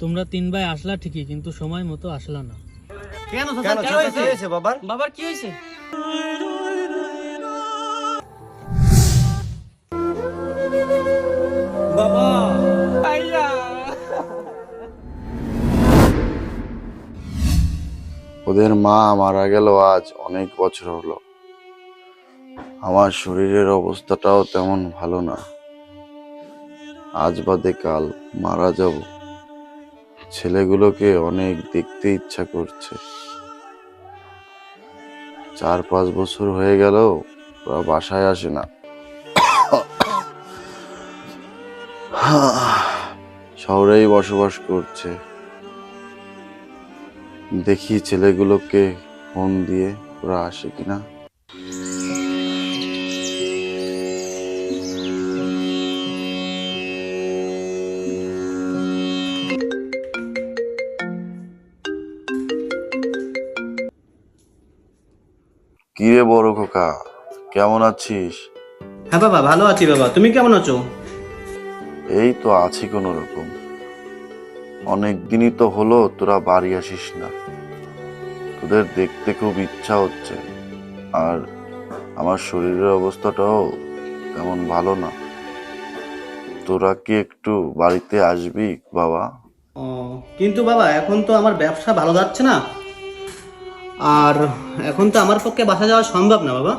তোমরা তিন ভাই আসলা ঠিকই কিন্তু সময় মতো আসলা না। কেন কেন কি হয়েছে? বাবার? বাবার কি হয়েছে? বাবা! ওদের মা মারা গেল আজ অনেক বছর হলো। আমার শরীরের অবস্থাটাও তেমন ভালো না। আজ বাদে কাল মারা যাব। ছেলেগুলোকে অনেক দেখতে ইচ্ছা করছে। চার পাঁচ বছর হয়ে গেল ওরা বাসায় আসে না। শহরেই বসবাস করছে। দেখি ছেলেগুলোকে ফোন দিয়ে ওরা আসে কিনা। কি রে বড় খোকা? কেমন আছিস? হ্যাঁ বাবা ভালো আছি বাবা। তুমি কেমন আছো? এই তো আছি কোনো রকম অনেক দিনই তো হলো তোরা বাড়ি আসিস না। তোদের দেখতে খুব ইচ্ছা হচ্ছে। আর আমার শরীরের অবস্থাটাও তেমন ভালো না। তোরা কি একটু বাড়িতে আসবি বাবা? কিন্তু বাবা এখন তো আমার ব্যবসা ভালো যাচ্ছে না। আর এখন তো আমার পক্ষে বাসা যাওয়া সম্ভব না বাবা।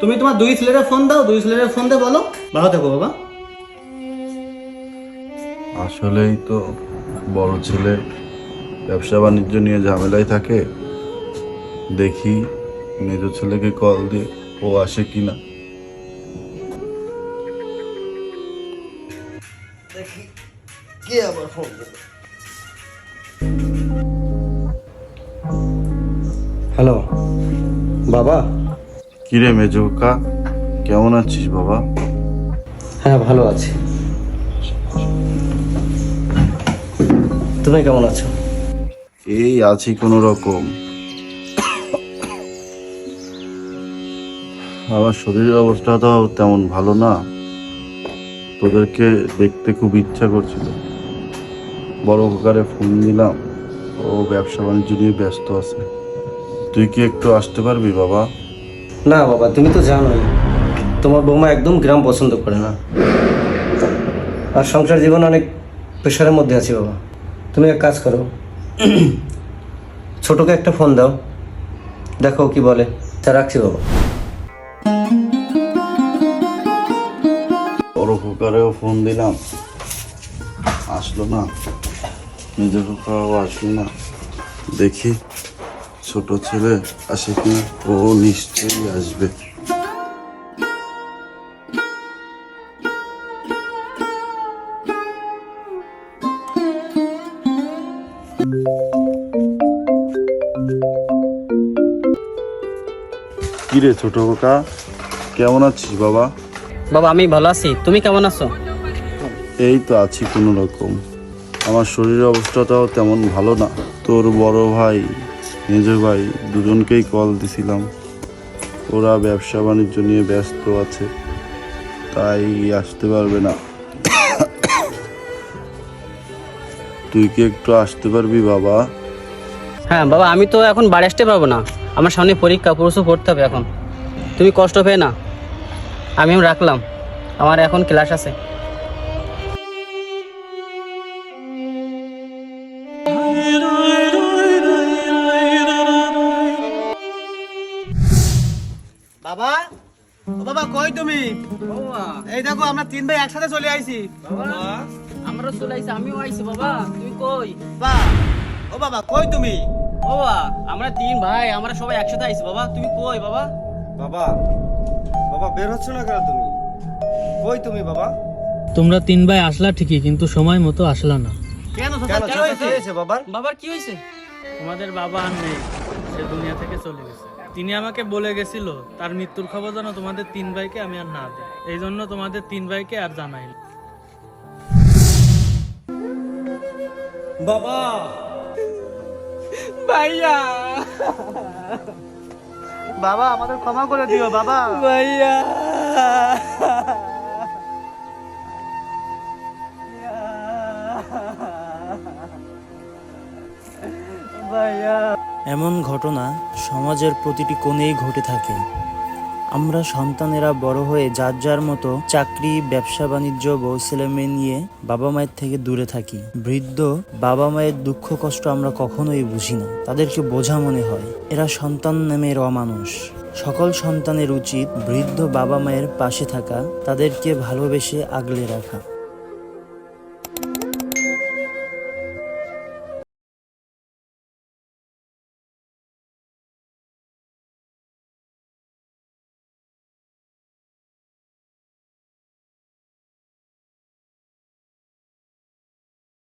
তুমি তোমার দুই ছেলেরা ফোন দাও দুই ছেলেরা ফোন দিয়ে বলো। ভালো থেকো বাবা। আসলেই তো বড় ছেলে ব্যবসা বাণিজ্য নিয়ে ঝামেলায় থাকে। দেখি মেজ ছেলেকে কল দিয়ে ও আসে কিনা। হ্যালো বাবা। কিরে মেজো কাকা কেমন আছিস বাবা? হ্যাঁ ভালো আছি। তুমি কেমন আছো? এই আছি কোনো রকম। আমার শরীরের অবস্থাটাও তেমন ভালো না। তোদেরকে দেখতে খুব ইচ্ছা করছিল। বড় প্রকারে ফোন দিলাম। ও ব্যবসা বাণিজ্য নিয়ে ব্যস্ত আছে। তুই কি একটু আসতে পারবি বাবা? না বাবা তুমি তো জানোই তোমার বৌমা একদম গ্রাম পছন্দ করে না। আর সংসার জীবন অনেক প্রেশারের মধ্যে আছি বাবা। তুমি এক কাজ করো ছোটকে একটা ফোন দাও দেখো কি বলে। তা রাখছি বাবা। বড় ফোন দিলাম। আসলো না। নিজের প্রকারও আসলো না। দেখি। ছোট ছেলে আসে কি? ও নিশ্চয়ই আসবে। কিরে ছোট কাকা? কেমন আছিস বাবা? বাবা আমি ভালো আছি। তুমি কেমন আছো? এই তো আছি কোনো রকম আমার শরীরের অবস্থাটাও তেমন ভালো না। তোর বড় ভাই মেজ ভাই, দুজনকেই কল দিছিলাম। ওরা ব্যবসা বাণিজ্য নিয়ে ব্যস্ত আছে, তাই আসতে পারবে না। তুই কি একটু আসতে পারবি বাবা? হ্যাঁ বাবা, আমি তো এখন বাড়ি আসতে পারব না। আমার সামনে পরীক্ষা পরশু পড়তে হবে এখন। তুমি কষ্ট পেয়ে না। আমি রাখলাম। আমার এখন ক্লাস আছে। ও বাবা কই তুমি? এই দেখো আমরা তিন ভাই একসাথে চলে আইছি। আমরা চলে আইছি আমিও আইছি বাবা। তুমি কই? বাবা ও বাবা কই তুমি? বাবা আমরা তিন ভাই আমরা সবাই একসাথে আইছি বাবা। তুমি কই বাবা? বাবা বাবা বের হচ্ছ না কেন তুমি? কই তুমি বাবা? তোমরা তিন ভাই আসলা ঠিকই কিন্তু সময় মতো আসলা না। কেন কেন চাচা কি হয়েছে? বাবার? বাবার কি হয়েছে? তোমাদের বাবা আর নেই সে দুনিয়া থেকে চলে গেছে। তিনি আমাকে বলে গেছিল তার মৃত্যুর খবর জানো তোমাদের তিন ভাইকে আমি আর না দিই। এই জন্য তোমাদের তিন ভাইকে আর জানাই বাবা! ভাইয়া! বাবা আমাদের ক্ষমা করে দিও বাবা! ভাইয়া! এমন ঘটনা সমাজের প্রতিটি কোণেই ঘটে থাকে। আমরা সন্তানেরা বড় হয়ে যার যার মতো চাকরি, ব্যবসা, বাণিজ্য, বউ, ছেলে মেয়ে নিয়ে বাবা মায়ের থেকে দূরে থাকি। বৃদ্ধ বাবা মায়ের দুঃখ, কষ্ট আমরা কখনোই বুঝি না। তাদেরকে বোঝা মনে হয়, এরা সন্তান নামের অমানুষ। সকল সন্তানের উচিত বৃদ্ধ বাবা মায়ের পাশে থাকা, তাদেরকে ভালোবেসে আগলে রাখা।